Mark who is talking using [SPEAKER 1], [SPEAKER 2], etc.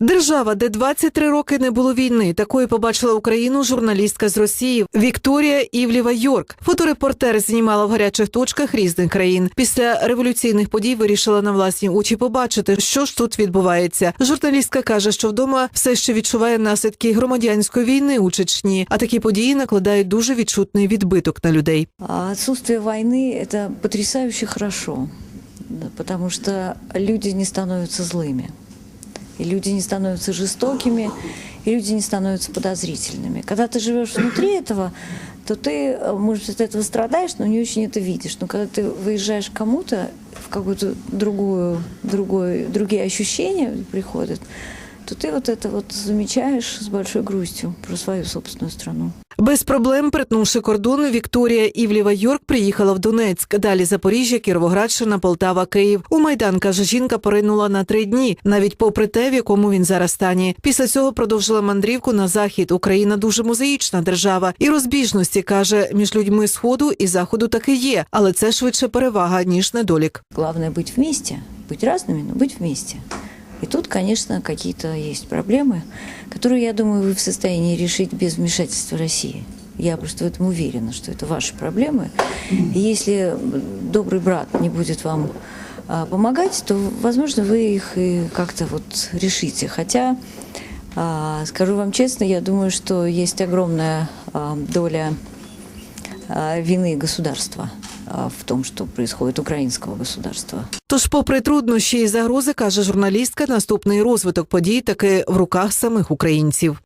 [SPEAKER 1] Держава, де 23 роки не було війни, такою побачила Україну журналістка з Росії Вікторія Івлєва Йорк. Фоторепортер знімала в гарячих точках різних країн. Після революційних подій вирішила на власні очі побачити, що ж тут відбувається. Журналістка каже, що вдома все ще відчуває наслідки громадянської війни у Чечні, а такі події накладають дуже відчутний відбиток на людей.
[SPEAKER 2] А отсутствие войны – это потрясающе хорошо, да, потому что люди не становятся злыми, и люди не становятся жестокими, и люди не становятся подозрительными. Когда ты живешь внутри этого, то ты, э, может, от этого страдаешь, но не очень это видишь. Но когда ты выезжаешь к кому-то, в какую-то другую, другой, другие ощущения приходят, то ты вот это вот замечаешь с большой грустью про свою собственную страну.
[SPEAKER 1] Без проблем, притнувши кордон, Вікторія Івлєва Йорк приїхала в Донецьк. Далі Запоріжжя, Кіровоградщина, Полтава, Київ. У Майдан, каже, жінка поринула на три дні, навіть попри те, в якому він зараз стані. Після цього продовжила мандрівку на захід. Україна дуже мозаїчна держава. І розбіжності каже, між людьми сходу і заходу таки є, але це швидше перевага ніж недолік.
[SPEAKER 2] Главное быть вместе, быть разными, но быть вместе. И тут, конечно, какие-то есть проблемы, которые, я думаю, вы в состоянии решить без вмешательства России. Я просто в этом уверена, что это ваши проблемы. И если добрый брат не будет вам а, помогать, то, возможно, вы их и как-то вот решите. Хотя, а, скажу вам честно, я думаю, что есть огромная а, доля а, вины государства в том, что происходит украинского государства.
[SPEAKER 1] Тож, попри труднощі і загрози, каже журналістка, наступний розвиток подій таки в руках самих українців.